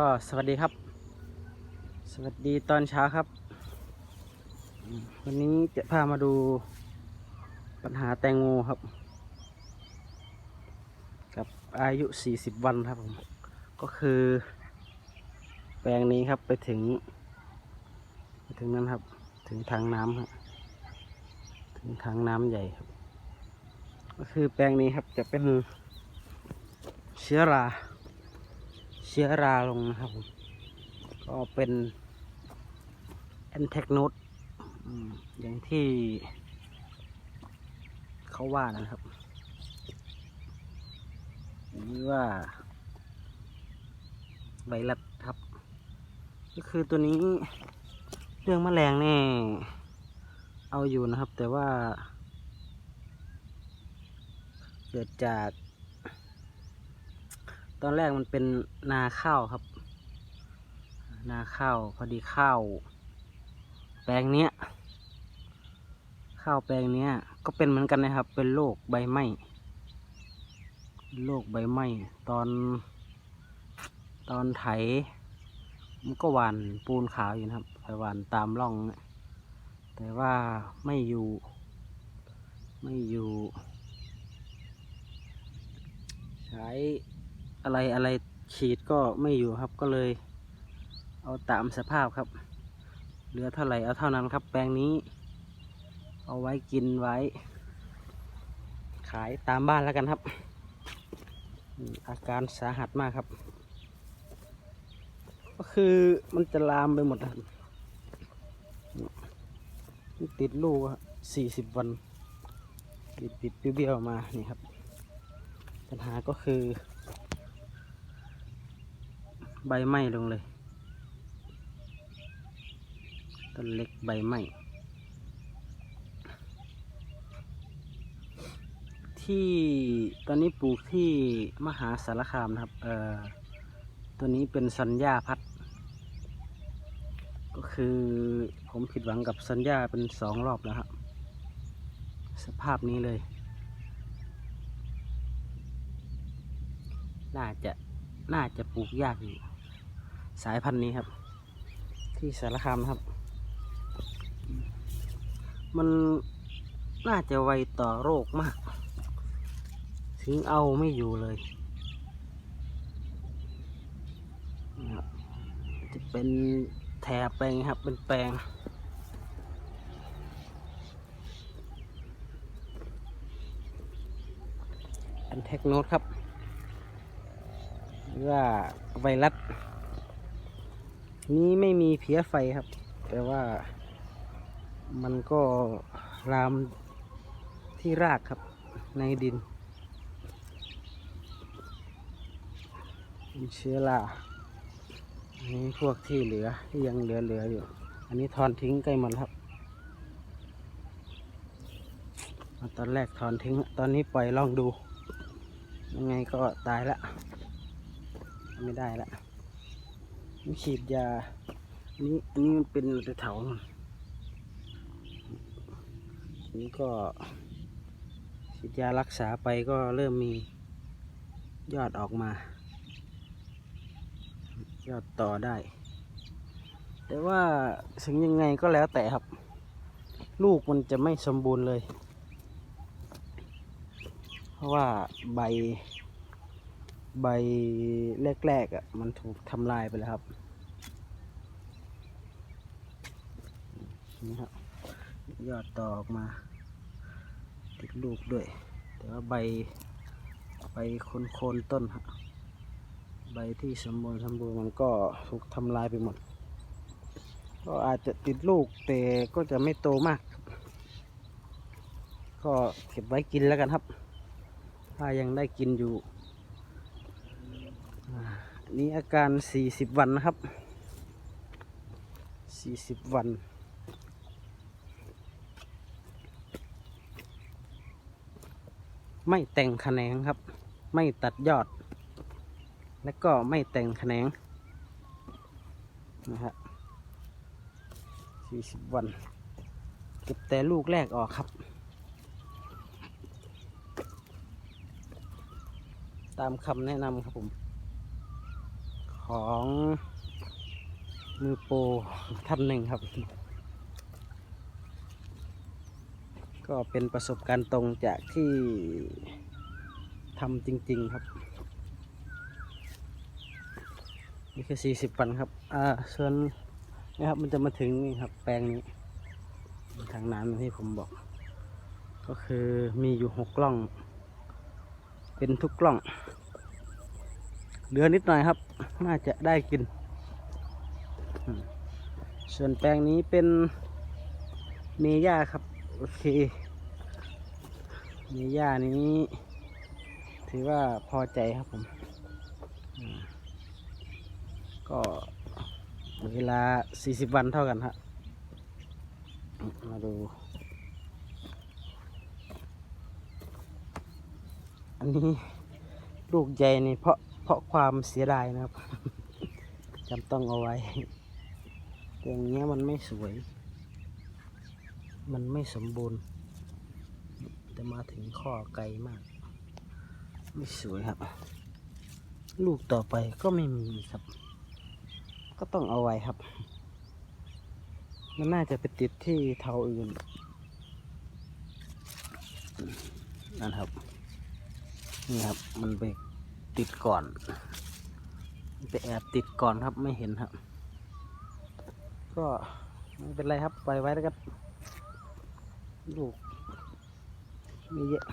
ก็สวัสดีครับ สวัสดีตอนเช้าครับ วันนี้จะพามาดูปัญหาแตงโมครับ กับอายุ 40 วันครับผม ก็คือแปลงนี้ครับไปถึง ไปถึงนั้นครับ ถึงทางน้ำครับถึงทางน้ำใหญ่ครับ ก็คือแปลงนี้ครับจะเป็นเชื้อรา เชื้อราลงนะครับผมก็เป็นแอนเทคโนดอย่างที่เขาว่านะครับหรือว่า ไวรัสครับ ก็คือตัวนี้เรื่องแมลงแน่เอาอยู่นะครับ แต่ว่า เกิดจาก ตอนแรกมันเป็นนาข้าวครับ นาข้าวพอดีข้าว แปลงเนี้ย ข้าวแปลงเนี้ย ก็เป็นเหมือนกันนะครับ เป็นโรคใบไหม้โรคใบไหม้ตอน ตอนไถมันก็หวานปูนขาวอยู่นะครับไปหวานตามร่อง แต่ว่าไม่อยู่ ไม่อยู่ ใช้ อะไรอะไรฉีดก็ไม่อยู่ครับก็เลย เอาตามสภาพครับ เหลือเท่าไหร่เอาเท่านั้นครับ แปลงนี้ เอาไว้กินไว้ ขายตามบ้านแล้วกันครับ อาการสาหัสมากครับ ก็คือมันจะลามไปหมดครับติดลูกสี่สิบวัน ติดติดเบี้ยวมานี่ครับ ปัญหาก็คือ ใบไม้ลงเลย ต้นเล็กใบไม้ ที่ตอนนี้ปลูกที่มหาสารคามนะครับ เอ่อ ตัวนี้เป็นสัญญาพัด ก็คือผมผิดหวังกับสัญญาเป็นสองรอบแล้วครับ สภาพนี้เลย น่าจะน่าจะปลูกยากอยู่ สายพันธุ์นี้ครับ ที่สารคามครับ มันน่าจะไวต่อโรคมาก ถึงเอาไม่อยู่เลยจะเป็นแถบแปลงครับ เป็นแปลงอันเทคโนดครับหรือว่าไวรัส นี้ไม่มีเพี้ยไฟครับ แต่ว่ามันก็ลามที่รากครับในดินมีเชื้อรานนี้พวกที่เหลือที่ยังเหลือเหลืออยู่ อันนี้ถอนทิ้งใกล้หมดครับ ตอนแรกถอนทิ้ง ตอนนี้ปล่อยลองดู ยังไงก็ตายละ ไม่ได้ละ นี่ฉีดยา อันนี้อันนี้มันเป็นต่เถานอันนี้ก็ฉีดยารักษาไปก็เริ่มมียอดออกมา ยอดต่อได้ แต่ว่าถึงยังไงก็แล้วแต่ครับ ลูกมันจะไม่สมบูรณ์เลย เพราะว่าใบ ใบแรกๆอะ มันถูกทำลายไปแล้วครับนี่ครับยอดต่อออกมา ติดลูกด้วย แต่ว่าใบใบโคนโคนๆต้นฮะใบที่สมบูรณ์สมบูรณ์มันก็ถูกทำลายไปหมด ก็อาจจะติดลูกแต่ก็จะไม่โตมาก ก็เก็บไว้กินแล้วกันครับ ถ้ายังได้กินอยู่ นี่อาการ 40 วันนะครับ 40 วันไม่แต่งแขนงครับ ไม่ตัดยอด และก็ไม่แต่งแขนงนะฮะ40วัน เก็บแต่ลูกแรกออกครับ ตามคำแนะนำครับผม ของมือโปรท่านหนึ่งครับ ก็เป็นประสบการณ์ตรงจากที่ทำจริง ๆ ครับ นี่คือ 40วันครับ อ่าส่วนนะครับมันจะมาถึงนี่ครับ แปลงนี้ ทางน้ำที่ผมบอก ก็คือมีอยู่หกกล้อง เป็นทุกกล้อง เหลือนิดหน่อยครับ น่าจะได้กิน ส่วนแปลงนี้เป็นเมย่าครับ โอเค เมย่านี้ ถือว่าพอใจครับผม ก็เวลา 40 วันเท่ากันฮะอืมมาดู อันนี้ลูกใหญ่นี่เพราะ เพราะความเสียดายนะครับจำต้องเอาไว้แต่อย่างเงี้ยมันไม่สวย มันไม่สมบูรณ์ แต่มาถึงข้อไกลมาก ไม่สวยครับ ลูกต่อไปก็ไม่มีครับ ก็ต้องเอาไว้ครับ มันน่าจะไปติดที่เทาอื่นนั่นครับ นี่ครับ มันไป ติดก่อนไปแอบติดก่อนครับไม่เห็นครับ ก็ไม่เป็นไรครับปล่อยไว้แล้วกันลูกมีเยอะ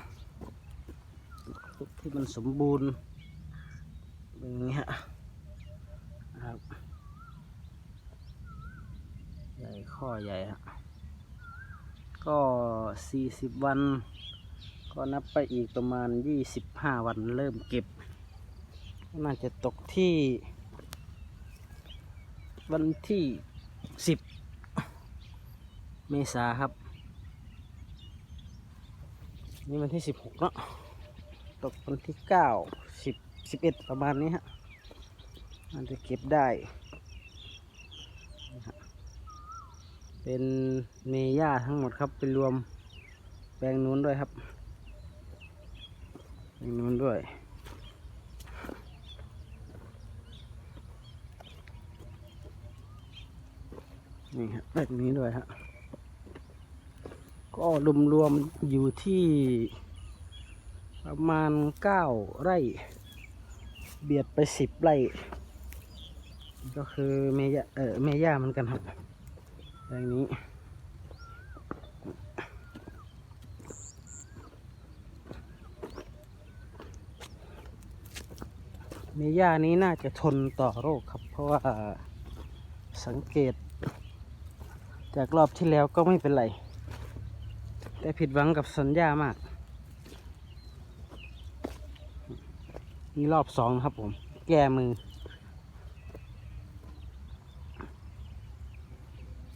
ลูกที่มันสมบูรณ์อย่างนี้ฮะนะครับใหญ่ข้อใหญ่ฮะก็สี่สิบวัน ก็นับไปอีกประมาณ 25 วันเริ่มเก็บ น่าจะตกที่ วันที่10เมษาครับ นี่วันที่16เนาะตกวันที่9 10 11ประมาณนี้ฮะน่าจะเก็บได้ เป็นเมย่าทั้งหมดครับไปรวมแปลงนู้นด้วยครับตรงนู้นด้วย นี่ฮะแบบนี้ด้วยฮะ ก็รวมๆอยู่ที่ประมาณเก้าไร่ เบียดไปสิบไร่ ก็คือเมย่าเออเมย่าเหมือนกันครับอย่างนี้เมย่านี้น่าจะทนต่อโรคครับ เพราะว่าสังเกต จากรอบที่แล้วก็ไม่เป็นไร แต่ผิดหวังกับสัญญามาก นี่รอบสองครับผม แก้มือ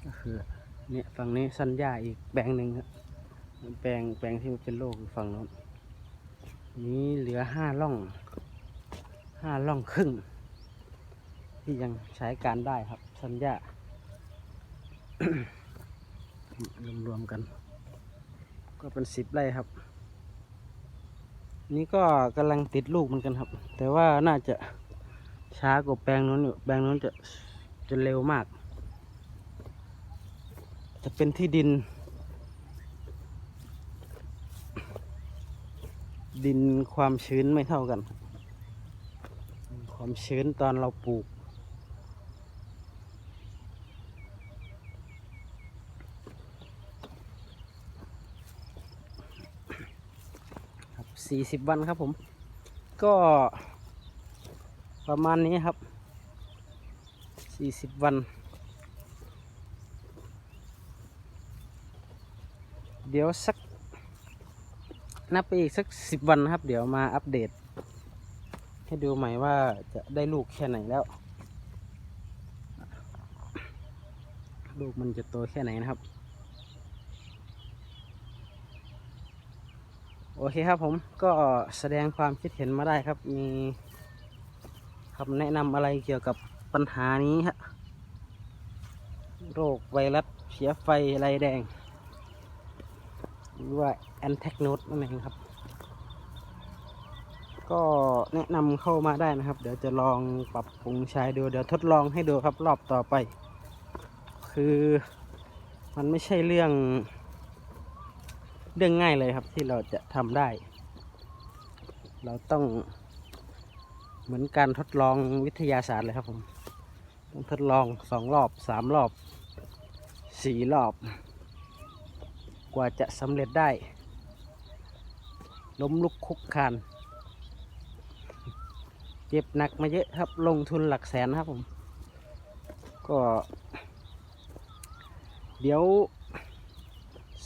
ก็คือเนี่ยฝั่งนี้สัญญาอีกแปลงหนึ่งครับแปลงแปลงที่มันเป็นโรคอฝั่งโน้นนี้เหลือห้าร่องห้าล่องครึ่ง ที่ยังใช้การได้ครับสัญญา รวมๆกัน ก็เป็นสิบไร่ครับ นี่ก็กำลังติดลูกเหมือนกันครับ แต่ว่าน่าจะช้ากว่าแปลงนู้นอยู่แปลงนู้นจะจะเร็วมาก จะเป็นที่ดิน ดินความชื้นไม่เท่ากัน ความชื้นตอนเราปลูก ครับ สี่สิบวันครับผม ก็ประมาณนี้ครับสี่สิบวัน เดี๋ยวสักนับไปอีกสักสิบวันครับ เดี๋ยวมาอัปเดต ให้ดูใหม่ว่าจะได้ลูกแค่ไหนแล้ว ลูกมันจะโตแค่ไหนนะครับ โอเคครับผมก็แสดงความคิดเห็นมาได้ครับ มีคำแนะนำอะไรเกี่ยวกับปัญหานี้ฮะโรคไวรัสเสียไฟไรแดง หรือว่าแอนแทกโนดนั่นเองครับ ก็แนะนำเข้ามาได้นะครับ เดี๋ยวจะลองปรับปรุงใช้ดู เดี๋ยวทดลองให้ดูครับรอบต่อไป คือมันไม่ใช่เรื่อง เรื่องง่ายเลยครับที่เราจะทำได้ เราต้องเหมือนการทดลองวิทยาศาสตร์เลยครับผมต้องทดลองสองรอบสามรอบสี่รอบ กว่าจะสำเร็จได้ ล้มลุกคลุกคานเจ็บหนักมาเยอะครับลงทุนหลักแสนครับผม ก็ เดี๋ยว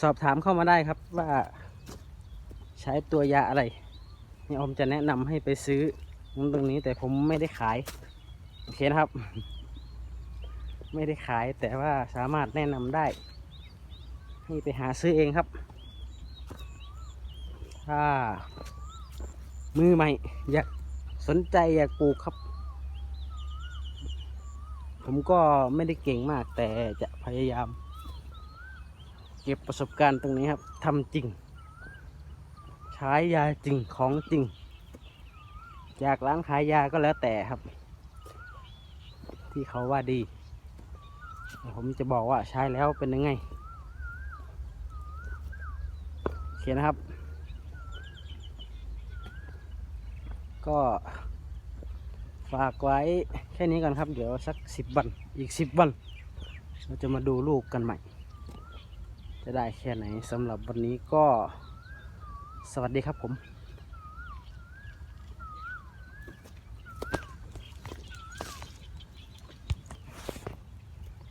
สอบถามเข้ามาได้ครับว่าใช้ตัวยาอะไรนี่อมจะแนะนำให้ไปซื้อตรงนี้แต่ผมไม่ได้ขาย โอเคนะครับ ไม่ได้ขายแต่ว่าสามารถแนะนำได้ ให้ไปหาซื้อเองครับ ถ้า มือใหม่อยากสนใจอยากปลูกครับ ผมก็ไม่ได้เก่งมากแต่จะพยายาม เก็บประสบการณ์ตรงนี้ครับทำจริง ใช้ยาจริงของจริง จากร้านขายยาก็แล้วแต่ครับ ที่เขาว่าดี ผมจะบอกว่าใช้แล้วเป็นยังไงโอเคนะครับ ก็ฝากไว้แค่นี้ก่อนครับ เดี๋ยวสักสิบวัน อีกสิบวัน เราจะมาดูลูกกันใหม่ จะได้แค่ไหนสำหรับวันนี้ก็สวัสดีครับผม